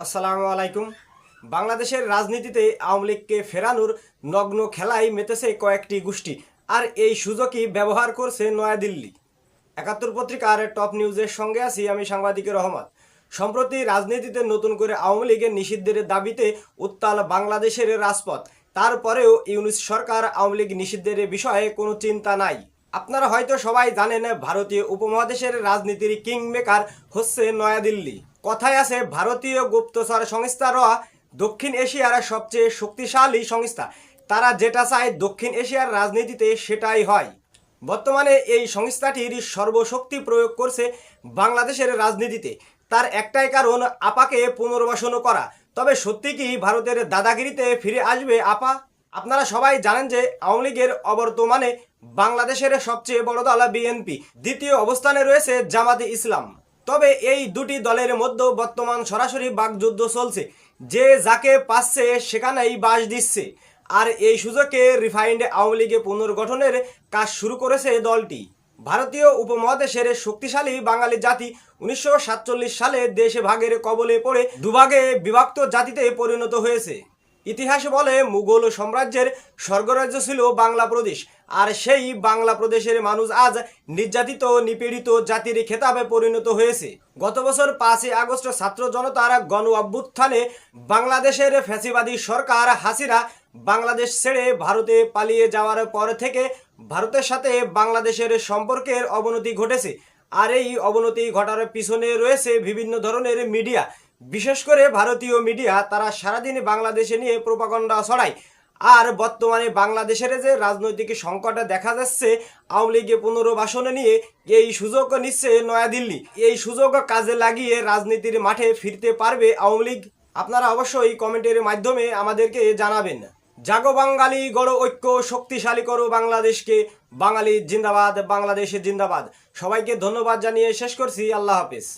আসসালামু আলাইকুম। বাংলাদেশের রাজনীতিতে আওয়ামী লীগকে ফেরানোর নগ্ন খেলায় মেতেছে কয়েকটি গোষ্ঠী, আর এই সুযোগই ব্যবহার করছে নয়াদিল্লি। একাত্তর পত্রিকার টপ নিউজের সঙ্গে আছি আমি সাংবাদিকের রহমান। সম্প্রতি রাজনীতিতে নতুন করে আওয়ামী লীগের নিষিদ্ধের দাবিতে উত্তাল বাংলাদেশের রাজপথ, তারপরেও ইউনিস সরকার আওয়ামী লীগ নিষিদ্ধের বিষয়ে কোনো চিন্তা নাই। আপনারা হয়তো সবাই জানেন, ভারতীয় উপমহাদেশের রাজনীতির কিং মেকার হচ্ছে নয়াদিল্লি। কথায় আছে, ভারতীয় গুপ্তচর সংস্থা র দক্ষিণ এশিয়ার সবচেয়ে শক্তিশালী সংস্থা। তারা যেটা চায় দক্ষিণ এশিয়ার রাজনীতিতে সেটাই হয়। বর্তমানে এই সংস্থাটির সর্বশক্তি প্রয়োগ করছে বাংলাদেশের রাজনীতিতে। তার একটাই কারণ, আপাকে পুনর্বাসন করা। তবে সত্যি কি ভারতের দাদাগিরিতে ফিরে আসবে আপা? আপনারা সবাই জানেন যে আওয়ামী লীগের অবর্তমানে বাংলাদেশের সবচেয়ে বড় দল বিএনপি। দ্বিতীয় অবস্থানে রয়েছে জামাতে ইসলাম। তবে এই দুটি দলের মধ্যে বর্তমান সরাসরি বাকযুদ্ধ চলছে। যে যাকে পাচ্ছে সেখানেই বাস দিচ্ছে। আর এই সুযোগে রিফাইন্ড আওয়ামী লীগে পুনর্গঠনের কাজ শুরু করেছে দলটি। ভারতীয় উপমহাদেশের শক্তিশালী বাঙালি জাতি উনিশশো সাতচল্লিশ সালে দেশে ভাগের কবলে পড়ে দুভাগে বিভক্ত জাতিতে পরিণত হয়েছে। ইতিহাস বলে মুঘল সাম্রাজ্যের স্বর্গরাজ্য ছিল বাংলা প্রদেশ। আর সেই বাংলা প্রদেশের মানুষ আজ নির্যাতিত, নিপীড়িত জাতির খেতাবে পরিণত হয়েছে। গত বছর পাঁচই আগস্ট ছাত্র জনতার গণ অভ্যুত্থানে বাংলাদেশের ফ্যাসিবাদী সরকার হাসিনা বাংলাদেশ ছেড়ে ভারতে পালিয়ে যাওয়ার পর থেকে ভারতের সাথে বাংলাদেশের সম্পর্কের অবনতি ঘটেছে। আর এই অবনতি ঘটার পিছনে রয়েছে বিভিন্ন ধরনের মিডিয়া। বিশেষ করে ভারতীয় মিডিয়া তারা সারাদিন বাংলাদেশে নিয়ে প্রোপাগন্ডা ছড়ায়। আর বর্তমানে বাংলাদেশের যে রাজনৈতিক সংকট দেখা যাচ্ছে, আওয়ামী লীগে পুনর্বাসনে নিয়ে এই সুযোগ নিচ্ছে নয়াদিল্লি। এই সুযোগ কাজে লাগিয়ে রাজনীতির মাঠে ফিরতে পারবে আওয়ামী লীগ। আপনারা অবশ্যই কমেন্টের মাধ্যমে আমাদেরকে জানাবেন। জাগো বাঙালি, গড় ঐক্য, শক্তিশালী করো বাংলাদেশকে। বাঙালি জিন্দাবাদ বাংলাদেশের জিন্দাবাদ। সবাইকে ধন্যবাদ জানিয়ে শেষ করছি। আল্লাহ হাফিজ।